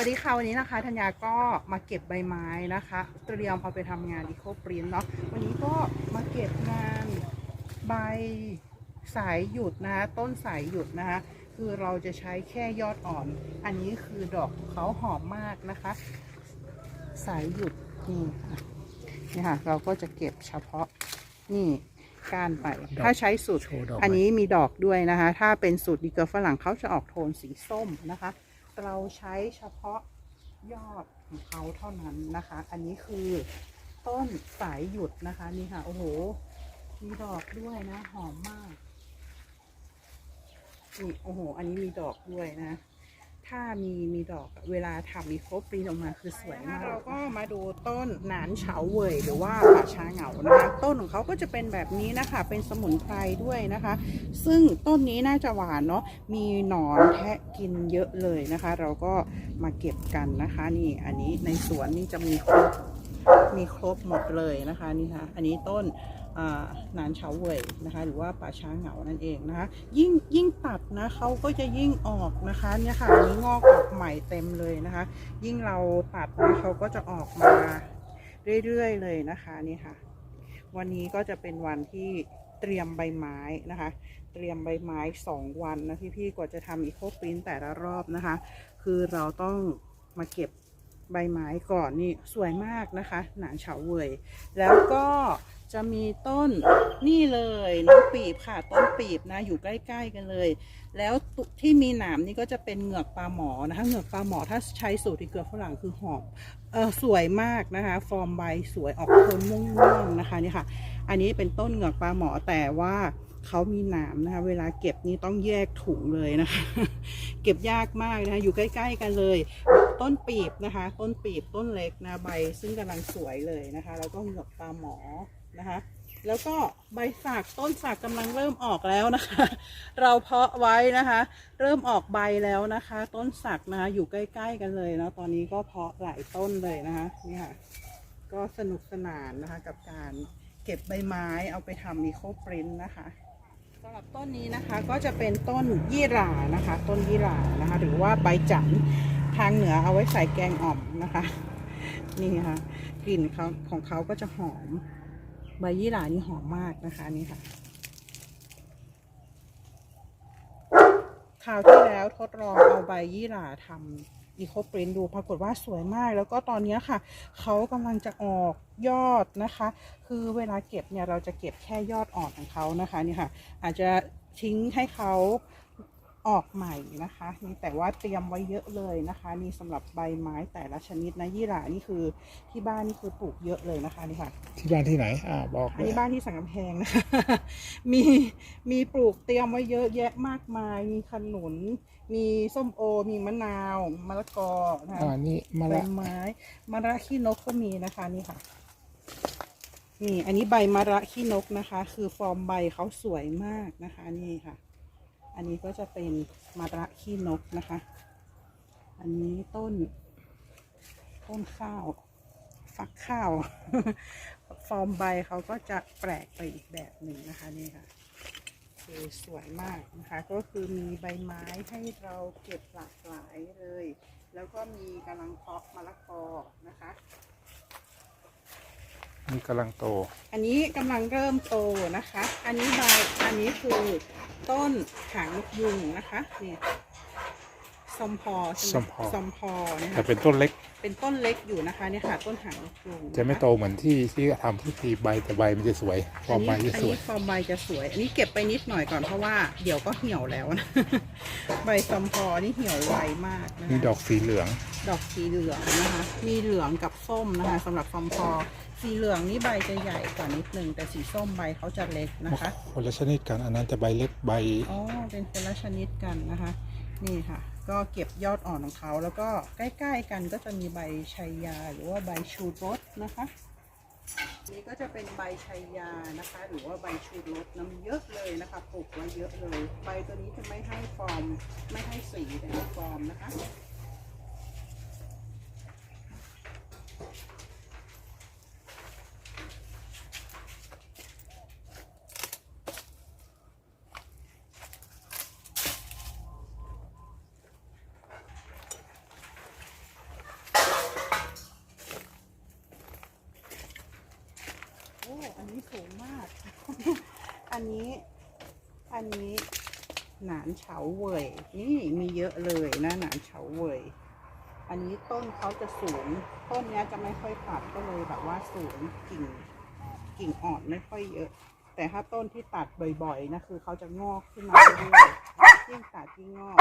วัสดีค่ะวันนี้นะคะธัญญาก็มาเก็บใบไม้นะคะ เตรียมเอาไปทำงานอีโคปรินเนาะวันนี้ก็มาเก็บงานใบสายหยุดนะคะต้นสายหยุดนะคะคือเราจะใช้แค่ยอดอ่อน อันนี้คือดอกเขาหอมมากนะคะ สายหยุดนี่ค่ะนี่ค่ะเราก็จะเก็บเฉพาะนี่ก้านไปถ้าใช้สูตรโชว์ดอกอันไหมนี้มีดอกด้วยนะคะ ถ้าเป็นสูตรดีเกอร์ฝรั่งเขาจะออกโทนสีส้มนะคะ เราใช้เฉพาะยอดของเขาเท่านั้นนะคะ อันนี้คือต้นสายหยุดนะคะ นี่ค่ะ โอ้โห มีดอกด้วยนะ หอมมากนี่โอ้โห อันนี้มีดอกด้วยนะ ถ้ามีมีดอกอะเวลาทำมีครบปรีออกมาคือสวยมากเราก็มาดูต้นหนานเฉาเว่ยหรือว่าป่าช้าเหงานะคะ ต้นของเขาก็จะเป็นแบบนี้นะคะ เป็นสมุนไพรด้วยนะคะ ซึ่งต้นนี้น่าจะหวานเนาะมีหนอนแทะกินเยอะเลยนะคะ เราก็มาเก็บกันนะคะ นี่อันนี้ในสวนนี่จะมีครบมีครบหมดเลยนะคะนี่ค่ะอันนี้ต้นอ่าห นานเฉาเว่ยนะคะหรือว่าป่าช้าเหงานั่นเองนะคะ ยิ่งยิ่งตัดนะเขาก็จะยิ่งออกนะคะเนี่ยค่ะนี้งอกออกใหม่เต็มเลยนะคะ ยิ่งเราตัดนะเขาก็จะออกมาเรื่อยๆเลยนะคะนี่ค่ะ วันนี้ก็จะเป็นวันที่เตรียมใบไม้นะคะ เตรียมใบไม้สองวันนะพี่ๆกว่าจะทำอีโคปรินแต่ละรอบนะคะ คือเราต้องมาเก็บใบไม้ก่อนนี่สวยมากนะคะ หนานเฉาเว่ยแล้วก็ จะมีต้นนี่เลยน้องปีบค่ะ ต้นปีบนะอยู่ใกล้ ๆ กันเลย แล้วที่มีหนามนี่ก็จะเป็นเหงือกปลาหมอนะคะเหงือกปลาหมอถ้าใช้สูตรที่เกลือฝรั่งคือหอมเออสวยมากนะคะ ฟอร์มใบสวยออกโทนม่วงๆนะคะนี่ค่ะ อันนี้เป็นต้นเหงือกปลาหมอแต่ว่าเขามีหนามนะคะ เวลาเก็บนี่ต้องแยกถุงเลยนะคะ เก็บยากมากนะคะ อยู่ใกล้ ๆ กันเลย ต้นปีบนะคะ ต้นปีบต้นเล็กนะใบ ซึ่งกำลังสวยเลยนะคะ แล้วก็เหงือกปลาหมอ นะคะ แล้วก็ใบสักต้นสักกำลังเริ่มออกแล้วนะคะ เราเพาะไว้นะคะ เริ่มออกใบแล้วนะคะ ต้นสักนะคะอยู่ใกล้ๆกันเลยนะตอนนี้ก็เพาะหลายต้นเลยนะคะนี่ค่ะก็สนุกสนานนะคะกับการเก็บใบไม้เอาไปทำมีโคปรินนะคะสำหรับต้นนี้นะคะก็จะเป็นต้นยี่หร่านะคะ ต้นยี่หร่านะคะ หรือว่าใบจันทร์ทางเหนือเอาไว้ใส่แกงอ่อมนะคะ นี่ค่ะกลิ่นเขาของเขาก็จะหอม ใบยี่หร่านี่หอมมากนะคะนี่ค่ะคราวที่แล้วทดลองเอาใบยี่หร่าทำอีโคปรินดูปรากฏว่าสวยมาก แล้วก็ตอนนี้ค่ะ เขากำลังจะออกยอดนะคะ คือเวลาเก็บเนี่ยเราจะเก็บแค่ยอดอ่อนของเขานะคะนี่ค่ะ อาจจะทิ้งให้เขา ออกใหม่นะคะนี่แต่ว่าเตรียมไว้เยอะเลยนะคะนี่สำหรับใบไม้แต่ละชนิดนะยี่หร่านี่คือที่บ้านนี่คือปลูกเยอะเลยนะคะนี่ค่ะ ที่บ้านที่ไหนอ่าบอกอันเลยนี้บ้านที่สังกำแพงนะคะมีมีปลูกเตรียมไว้เยอะแยะมากมาย มีขนุน มีส้มโอ มีมะนาวมะละกอนะคะอ่านี่มาใบละไม้มะระขี้นกก็มีนะคะนี่ค่ะนี่อันนี้ใบมะระขี้นกนะคะ คือฟอร์มใบเขาสวยมากนะคะนี่ค่ะ อันนี้ก็จะเป็นมะระขี้นกนะคะ อันนี้ต้น ต้นข้าว ฟักข้าว ฟอร์มใบเขาก็จะแปลกไปอีกแบบหนึ่งนะคะนี่ค่ะ คือสวยมากนะคะ ก็คือมีใบไม้ให้เราเก็บหลากหลายเลย แล้วก็มีกำลังเพาะมะละกอนะคะ นี่กำลังโต อันนี้กำลังเริ่มโตนะคะ อันนี้ใบ อันนี้คือต้นหางนกยุงนะคะนี่ ซอมพอใช่ไหซอมพอ ซอมพอเนี่ยแต่ค่ะเป็นต้นเล็กเป็นต้นเล็กอยู่นะคะเนี่ยค่ะต้นหางนกยุงนคจะไม่โตเหมือนที่ที่ทำที่ทีใบแต่ใบมันจะสวยฟอร์มใบอันนี้จะอันสวยนี้ฟอร์มใบจะสวย อันนี้เก็บไปนิดหน่อยก่อนเพราะว่าเดี๋ยวก็เหี่ยวแล้วนะ ใบซอมพอนี่เหี่ยวไวมากนะคะมีดอกสีเหลือง ดอกสีเหลืองนะคะ มีเหลืองกับส้มนะคะสำหรับซอมพอ สีเหลืองนี่ใบจะใหญ่กว่านิดนึง แต่สีส้มใบเขาจะเล็กนะคะ คนละชนิดกันอันนั้นจะใบเล็กใบ อ๋อ เป็นคนละชนิดกันนะคะ นี่ค่ะ ก็เก็บยอดอ่อนของเขา แล้วก็ใกล้ๆกันก็จะมีใบชัยยาหรือว่าใบชูรสนะคะนี่ก็จะเป็นใบชัยยานะคะ หรือว่าใบชูรสน้ำเยอะเลยนะคะปลูกไว้เยอะเลย ใบตัวนี้จะไม่ให้ฟอร์มไม่ให้สีแต่ให้ฟอร์มนะคะ สูงมาก อันนี้อันนี้หนานเฉาเว่ยนี่มีเยอะเลยนะหนานเฉาเว่ยอันนี้ต้นเขาจะสูงต้นนี้จะไม่ค่อยตัดก็เลยแบบว่าสูงกิ่งกิ่งอ่อนไม่ค่อยเยอะ แต่ถ้าต้นที่ตัดบ่อยๆนะคือเขาจะงอกขึ้นมาเรื่อยๆยิ่งตัดยิ่งงอก